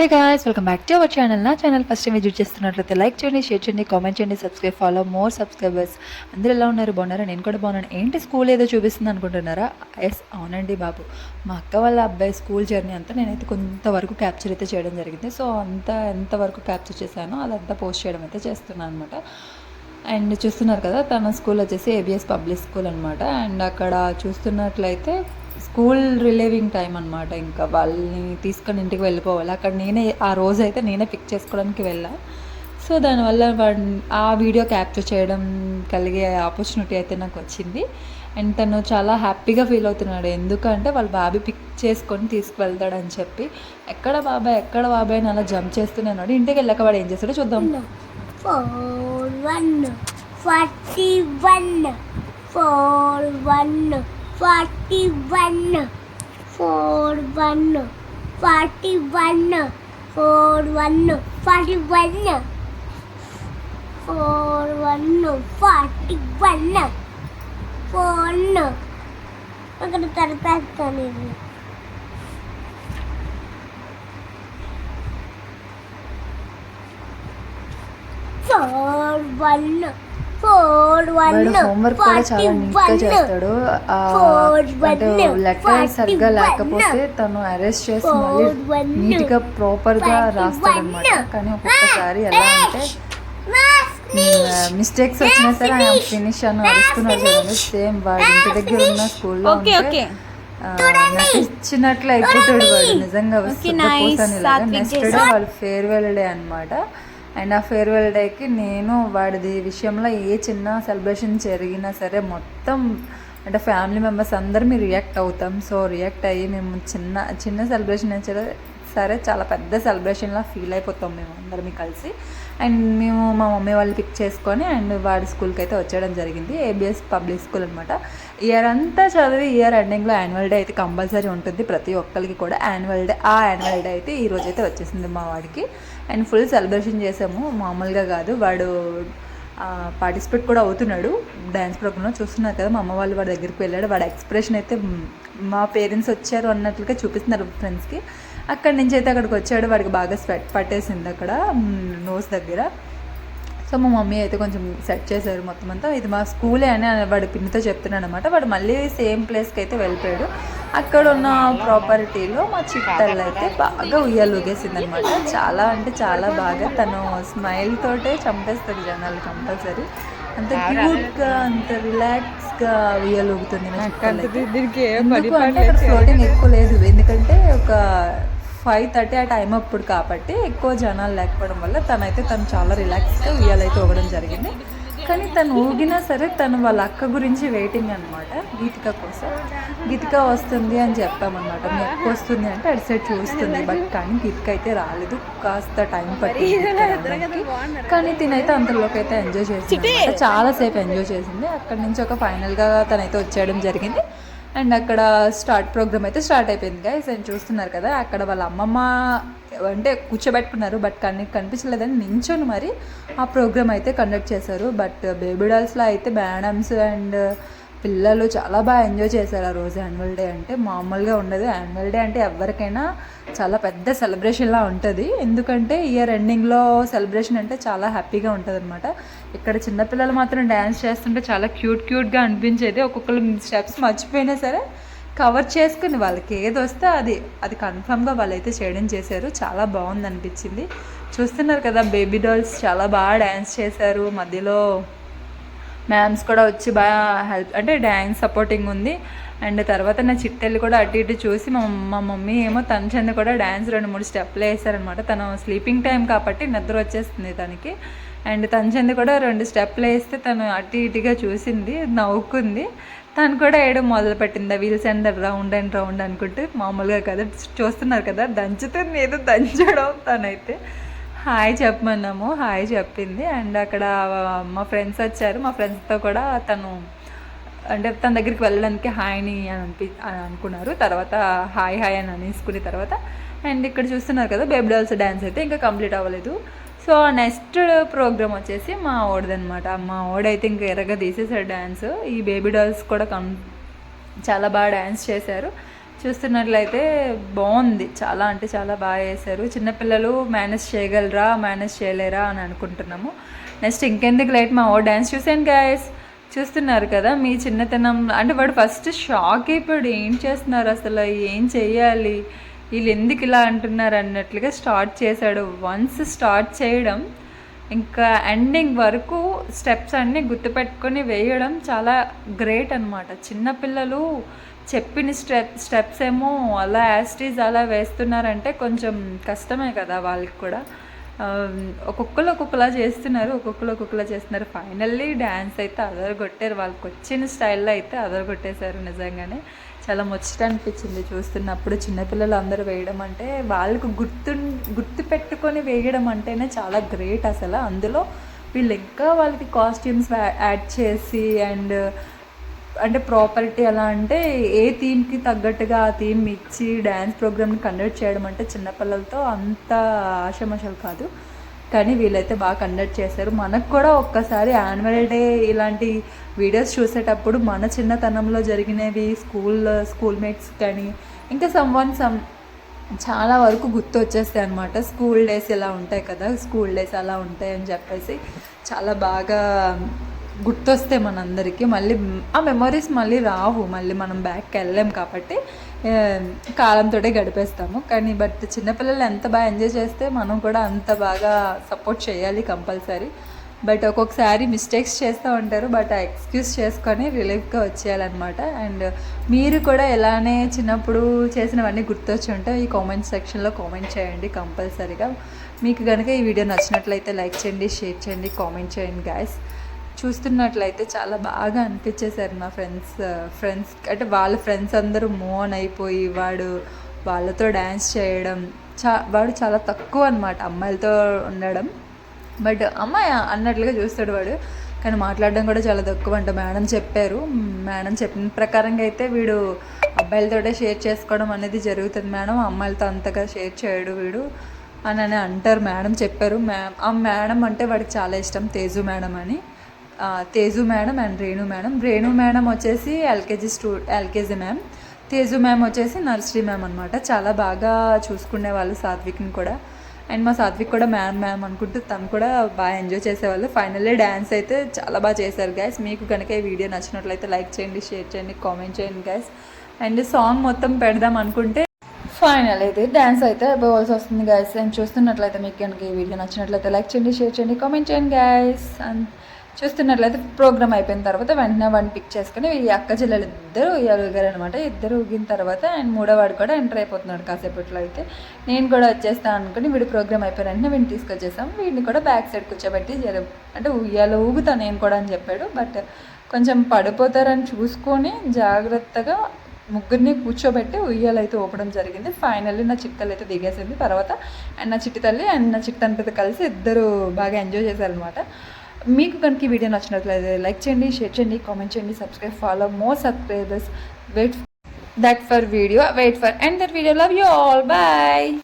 Hey guys welcome back to our channel నా channel first time visit చేస్తున్నట్లయితే like చేయండి share చేయండి comment చేయండి సబ్స్క్రైబ్ ఫాలో మోర్ సబ్స్క్రైబర్స్ అందరూ ఎలా ఉన్నారు? బాగున్నారా? నేను కూడా బాగున్నాను. ఏంటి స్కూల్ ఏదో చూపిస్తుంది అనుకుంటున్నారా? ఎస్ అవునండి బాబు. మా అక్క వాళ్ళ అబ్బాయి స్కూల్ జర్నీ అంతా నేనైతే కొంతవరకు క్యాప్చర్ అయితే చేయడం జరిగింది. సో అంతా ఎంతవరకు క్యాప్చర్ చేశానో అదంతా పోస్ట్ చేయడం అయితే చేస్తున్నాను అనమాట అండ్ చూస్తున్నారు కదా తన స్కూల్ వచ్చేసి ఏబిఎస్ పబ్లిక్ స్కూల్ అనమాట అండ్ అక్కడ చూస్తున్నట్లయితే స్కూల్ రిలీవింగ్ టైం అనమాట ఇంకా వాళ్ళని తీసుకొని ఇంటికి వెళ్ళిపోవాలి. అక్కడ నేనే ఆ రోజు అయితే నేనే పిక్ చేసుకోవడానికి వెళ్ళా. సో దానివల్ల ఆ వీడియో క్యాప్చర్ చేయడం కలిగే ఆపర్చునిటీ అయితే నాకు వచ్చింది. అండ్ తను చాలా హ్యాపీగా ఫీల్ అవుతున్నాడు. ఎందుకంటే వాళ్ళ బాబీ పిక్ చేసుకొని తీసుకువెళ్తాడని చెప్పి ఎక్కడ బాబాయ్? ఎక్కడ బాబాయ్? అని అలా జంప్ చేస్తూనే ఉన్నాడు. ఇంటికి వెళ్ళాక వాడు ఏం చేస్తాడో చూద్దాం. Four one forty one four one forty one four one forty one four one forty one four one forty one phone അങ്ങനെ హోంవర్క్ కూడా చాలా నీట్గా చేస్తాడు. అంటే లెటర్ సరిగ్గా లేకపోతే తను అరెస్ట్ చేసి మళ్ళీ నీట్గా ప్రాపర్గా రాస్తాడనమాట. కానీ ఒక్కొక్కసారి ఎలా అంటే మిస్టేక్స్ వచ్చినా సరే ఆయన ఫినిష్ అని అరుస్తున్నాడు చూడండి సేమ్ వాడి ఇంటి దగ్గర ఉన్న స్కూల్లో నటించినట్లు అయిపోతాడు వాడు. నిజంగా నెక్స్ట్ డే వాళ్ళ ఫేర్వెల్ డే అన్నమాట. అండ్ ఆ ఫేర్వెల్ డేకి నేను వాడిది విషయంలో ఏ చిన్న సెలబ్రేషన్ జరిగినా సరే మొత్తం అంటే ఫ్యామిలీ మెంబర్స్ అందరం రియాక్ట్ అవుతాం. సో రియాక్ట్ అయ్యి మేము చిన్న చిన్న సెలబ్రేషన్ సరే చాలా పెద్ద సెలబ్రేషన్లా ఫీల్ అయిపోతాం మేము అందరం కలిసి. అండ్ మేము మా మమ్మీ వాళ్ళు పిక్ చేసుకొని అండ్ వాడి స్కూల్కి అయితే వచ్చేయడం జరిగింది. ఏబిఎస్ పబ్లిక్ స్కూల్ అనమాట ఇయర్ అంతా చదివి ఇయర్ ఎండింగ్లో యాన్యువల్ డే అయితే కంపల్సరీ ఉంటుంది ప్రతి ఒక్కరికి కూడా. యాన్యువల్ డే ఆ యాన్యువల్ డే అయితే ఈ రోజు అయితే వచ్చేసింది మా వాడికి. అండ్ ఫుల్ సెలబ్రేషన్ చేసాము. మామూలుగా కాదు వాడు పార్టిసిపేట్ కూడా అవుతున్నాడు. డ్యాన్స్ ప్రోగ్రామ్లో చూస్తున్నారు కదా మా అమ్మ వాళ్ళు వాడి దగ్గరికి వెళ్ళాడు. వాడి ఎక్స్ప్రెషన్ అయితే మా పేరెంట్స్ వచ్చారు అన్నట్లుగా చూపిస్తున్నారు ఫ్రెండ్స్కి అక్కడి నుంచి అయితే అక్కడికి వచ్చాడు. వాడికి బాగా స్వెట్ పట్టేసింది అక్కడ నోస్ దగ్గర. సో మా మమ్మీ అయితే కొంచెం సెట్ చేశారు మొత్తం అంతా. ఇది మా స్కూలే అని వాడు పిన్నితో చెప్తున్నాడు అనమాట వాడు మళ్ళీ సేమ్ ప్లేస్కి అయితే వెళ్ళిపోయాడు. అక్కడ ఉన్న ప్రాపర్టీలో మా చిట్టల్ అయితే బాగా ఉయ్యాలు ఊగేసింది అనమాట చాలా అంటే చాలా బాగా తను స్మైల్ తోటే చంపేస్తారు జనాలు కంపల్సరీ. అంత క్యూట్గా అంత రిలాక్స్గా ఉయ్యాలు ఊగుతుంది ఫ్లోటింగ్ ఎక్కువ లేదు. ఎందుకంటే ఒక ఫైవ్ థర్టీ ఆ టైం అప్పుడు కాబట్టి ఎక్కువ జనాలు లేకపోవడం వల్ల తనైతే తను చాలా రిలాక్స్గా ఉయ్యాలైతే ఊగడం జరిగింది. కానీ తను ఊగినా సరే తను వాళ్ళ అక్క గురించి వెయిటింగ్ అనమాట గీతిక కోసం. గీతిక వస్తుంది అని చెప్పామన్నమాట. మీ అక్క వస్తుంది అంటే అటు సైడ్ చూస్తుంది. బట్ కానీ గీతిక అయితే రాలేదు. కాస్త టైం పట్టింది రావడానికి. కానీ తినైతే అంతలోకి అయితే ఎంజాయ్ చేసింది అన్నమాట. చాలా సేపు ఎంజాయ్ చేసింది. అక్కడి నుంచి ఒక ఫైనల్గా తనైతే వచ్చేయడం జరిగింది. అండ్ అక్కడ స్టార్ట్ ప్రోగ్రామ్ అయితే స్టార్ట్ అయిపోయింది గైస్ అండ్ చూస్తున్నారు కదా అక్కడ వాళ్ళ అమ్మమ్మ అంటే కూర్చోబెట్టుకున్నారు బట్ కానీ కనిపించలేదని నించొని మరి ఆ ప్రోగ్రామ్ అయితే కండక్ట్ చేశారు. బట్ బేబీ డాల్స్లో అయితే మేడమ్స్ అండ్ పిల్లలు చాలా బాగా ఎంజాయ్ చేశారు ఆ రోజు యాన్యువల్ డే అంటే. మామూలుగా ఉండదు. యాన్యువల్ డే అంటే ఎవరికైనా చాలా పెద్ద సెలబ్రేషన్లా ఉంటుంది. ఎందుకంటే ఇయర్ ఎండింగ్లో సెలబ్రేషన్ అంటే చాలా హ్యాపీగా ఉంటుంది అనమాట ఇక్కడ చిన్నపిల్లలు మాత్రం డ్యాన్స్ చేస్తుంటే చాలా క్యూట్ క్యూట్గా అనిపించేది. ఒక్కొక్కరు స్టెప్స్ మర్చిపోయినా సరే కవర్ చేసుకుని వాళ్ళకి ఏది వస్తే అది అది కన్ఫామ్గా వాళ్ళైతే చేయడం చేశారు. చాలా బాగుంది అనిపించింది చూస్తున్నారు కదా బేబీ డాల్స్ చాలా బాగా డ్యాన్స్ చేశారు. మధ్యలో మ్యామ్స్ కూడా వచ్చి బాగా హెల్ప్ అంటే డ్యాన్స్ సపోర్టింగ్ ఉంది. అండ్ తర్వాత నా చిట్టెళ్ళు కూడా అటు ఇటు చూసి మా మా మమ్మీ ఏమో తన చెంది కూడా డ్యాన్స్ రెండు మూడు స్టెప్లు వేసారనమాట తను స్లీపింగ్ టైం కాబట్టి నిద్ర వచ్చేస్తుంది తనకి. అండ్ తన చెంది కూడా రెండు స్టెప్లు వేస్తే తను అటు ఇటుగా చూసింది నవ్వుకుంది. తను కూడా వేయడం మొదలుపెట్టింది wheels and round and round అనుకుంటే. మామూలుగా కదా చూస్తున్నారు కదా దంచుతుంది ఏదో దంచడం తనైతే. హాయ్ చెప్పమన్నాము హాయ్ చెప్పింది. అండ్ అక్కడ మా ఫ్రెండ్స్ వచ్చారు. మా ఫ్రెండ్స్తో కూడా తను అంటే తన దగ్గరికి వెళ్ళడానికి హాయ్ని అని అనిపి అని అనుకున్నారు. తర్వాత హాయ్ హాయ్ అని అనేసుకున్న తర్వాత అండ్ ఇక్కడ చూస్తున్నారు కదా బేబీ డాల్స్ డ్యాన్స్ అయితే ఇంకా కంప్లీట్ అవ్వలేదు. సో నెక్స్ట్ ప్రోగ్రామ్ వచ్చేసి మా ఓడిదనమాట మా ఓడైతే ఇంకా ఎర్రగా తీసేసాడు డ్యాన్స్ ఈ బేబీ డాల్స్ కూడా కం చాలా బాగా డ్యాన్స్ చేశారు. చూస్తున్నట్లయితే బాగుంది. చాలా అంటే చాలా బాగా వేశారు చిన్నపిల్లలు మేనేజ్ చేయగలరా మేనేజ్ చేయలేరా అని అనుకుంటున్నాము. నెక్స్ట్ ఇంకెందుకు లైట్ మా ఓ డ్యాన్స్ చూసాను గాయస్ చూస్తున్నారు కదా మీ చిన్నతనం. అంటే వాడు ఫస్ట్ షాక్ అయిపోయాడు. ఏం చేస్తున్నారు అసలు? ఏం చేయాలి వీళ్ళు ఎందుకు ఇలా అంటున్నారు అన్నట్లుగా స్టార్ట్ చేశాడు. వన్స్ స్టార్ట్ చేయడం ఇంకా ఎండింగ్ వరకు స్టెప్స్ అన్నీ గుర్తుపెట్టుకొని వేయడం చాలా గ్రేట్ అనమాట చిన్నపిల్లలు చెప్పిన స్టెప్ స్టెప్స్ ఏమో అలా యాస్టీజ్ అలా వేస్తున్నారంటే కొంచెం కష్టమే కదా వాళ్ళకి కూడా. ఒక్కొక్కరు ఒక్కొక్కలా చేస్తున్నారు ఒక్కొక్కరు ఒక్కొక్కలా చేస్తున్నారు. ఫైనల్లీ డ్యాన్స్ అయితే అదరగొట్టారు. వాళ్ళకి వచ్చిన స్టైల్లో అయితే అదరగొట్టేశారు నిజంగానే. చాలా ముచ్చట అనిపించింది చూస్తున్నప్పుడు. చిన్నపిల్లలు అందరూ వేయడం అంటే వాళ్ళకు గుర్తు గుర్తు పెట్టుకొని వేయడం అంటేనే చాలా గ్రేట్ అసలు. అందులో వీళ్ళు ఇంకా వాళ్ళకి కాస్ట్యూమ్స్ యాడ్ చేసి అండ్ అంటే ప్రాపర్టీ ఎలా అంటే ఏ థీమ్కి తగ్గట్టుగా ఆ థీమ్ ఇచ్చి డ్యాన్స్ ప్రోగ్రామ్ని కండక్ట్ చేయడం అంటే చిన్నపిల్లలతో అంత ఆశమశలు కాదు. కానీ వీళ్ళైతే బాగా కండక్ట్ చేశారు. మనకు కూడా ఒక్కసారి యాన్యువల్ డే ఇలాంటి వీడియోస్ చూసేటప్పుడు మన చిన్నతనంలో జరిగినవి స్కూల్ స్కూల్ మేట్స్ కానీ ఇంకా సమ్ వన్ సమ్ చాలా వరకు గుర్తు వచ్చేస్తాయి అనమాట స్కూల్ డేస్ ఇలా ఉంటాయి కదా స్కూల్ డేస్ అలా ఉంటాయి అని చెప్పేసి. చాలా బాగా గుర్తొస్తాయి మనందరికీ. మళ్ళీ ఆ మెమరీస్ మళ్ళీ రావు. మళ్ళీ మనం బ్యాక్కి వెళ్ళలేం కాబట్టి కాలంతో గడిపేస్తాము. కానీ బట్ చిన్నపిల్లలు ఎంత బాగా ఎంజాయ్ చేస్తే మనం కూడా అంత బాగా సపోర్ట్ చేయాలి కంపల్సరీ బట్ ఒక్కొక్కసారి మిస్టేక్స్ చేస్తూ ఉంటారు. బట్ ఆ ఎక్స్క్యూజ్ చేసుకొని రిలీఫ్గా వచ్చేయాలన్నమాట. అండ్ మీరు కూడా ఎలానే చిన్నప్పుడు చేసినవన్నీ గుర్తొచ్చి ఉంటే ఈ కామెంట్ సెక్షన్లో కామెంట్ చేయండి కంపల్సరీగా మీకు కనుక ఈ వీడియో నచ్చినట్లయితే లైక్ చేయండి షేర్ చేయండి కామెంట్ చేయండి గాయస్ చూస్తున్నట్లయితే చాలా బాగా అనిపించేశారు మా ఫ్రెండ్స్ ఫ్రెండ్స్ అంటే వాళ్ళ ఫ్రెండ్స్ అందరూ మోన్ అయిపోయి వాడు వాళ్ళతో డ్యాన్స్ చేయడం చా వాడు చాలా తక్కువ అనమాట అమ్మాయిలతో ఉండడం. బట్ అమ్మాయి అన్నట్లుగా చూస్తాడు వాడు. కానీ మాట్లాడడం కూడా చాలా తక్కువ అంట. మేడం చెప్పారు. మేడం చెప్పిన ప్రకారంగా అయితే వీడు అబ్బాయిలతోటే షేర్ చేసుకోవడం అనేది జరుగుతుంది మేడం. అమ్మాయిలతో అంతగా షేర్ చేయడు వీడు అని అని అంటారు. మేడం చెప్పారు. మ్యామ్ ఆ మేడం అంటే వాడికి చాలా ఇష్టం. తేజు మేడం అని. Teju madam and Renu madam. Renu madam వచ్చేసి ఎల్కేజీ స్టూ ఎల్కేజీ మ్యామ్. తేజు మ్యామ్ వచ్చేసి నర్సరీ మ్యామ్ అనమాట చాలా బాగా చూసుకునే వాళ్ళు సాత్విక్ని కూడా. అండ్ మా సాత్విక్ కూడా మ్యామ్ మ్యామ్ అనుకుంటూ తను కూడా బాగా ఎంజాయ్ చేసేవాళ్ళు. ఫైనల్లీ డ్యాన్స్ అయితే చాలా బాగా చేశారు గ్యాస్ మీకు కనుక ఈ వీడియో నచ్చినట్లయితే లైక్ చేయండి షేర్ చేయండి కామెంట్ చేయండి గ్యాస్ అండ్ సాంగ్ మొత్తం పెడదాం అనుకుంటే ఫైనల్ అయితే డ్యాన్స్ అయితే అయిపోవాల్సి వస్తుంది గైస్ అండ్ చూస్తున్నట్లయితే మీకు కనుక ఈ వీడియో నచ్చినట్లయితే లైక్ చేయండి షేర్ చేయండి కామెంట్ చేయండి గైస్ అండ్ చూస్తున్నట్లయితే ప్రోగ్రామ్ అయిపోయిన తర్వాత వెంటనే వాడిని పిక్ చేసుకుని ఈ అక్క చెల్లెలు ఇద్దరు ఊగారు అనమాట ఇద్దరు ఊగిన తర్వాత అండ్ మూడోవాడు కూడా ఎంటర్ అయిపోతున్నాడు కాసేపట్లో అయితే. నేను కూడా వచ్చేస్తాను అనుకుని వీడు ప్రోగ్రామ్ అయిపోయిన వెంటనే వీడిని తీసుకొచ్చేసాం. వీడిని కూడా బ్యాక్ సైడ్ కూర్చోబెట్టి జర అంటే ఉయ్యాలో ఊగుతా నేను కూడా అని చెప్పాడు. బట్ కొంచెం పడిపోతారని చూసుకొని జాగ్రత్తగా ముగ్గురిని కూర్చోబెట్టి ఉయ్యాలైతే ఊపడం జరిగింది. ఫైనల్లీ నా చిట్టలు అయితే దిగేసింది తర్వాత. అండ్ నా చిట్టి తల్లి అండ్ నా చిట్టి తండ్రితో కలిసి ఇద్దరు బాగా ఎంజాయ్ చేశారనమాట మీకు కనుక ఈ వీడియో నచ్చినట్లయితే లైక్ చేయండి షేర్ చేయండి కామెంట్ చేయండి subscribe follow more subscribers wait that for video wait for and that video love you all bye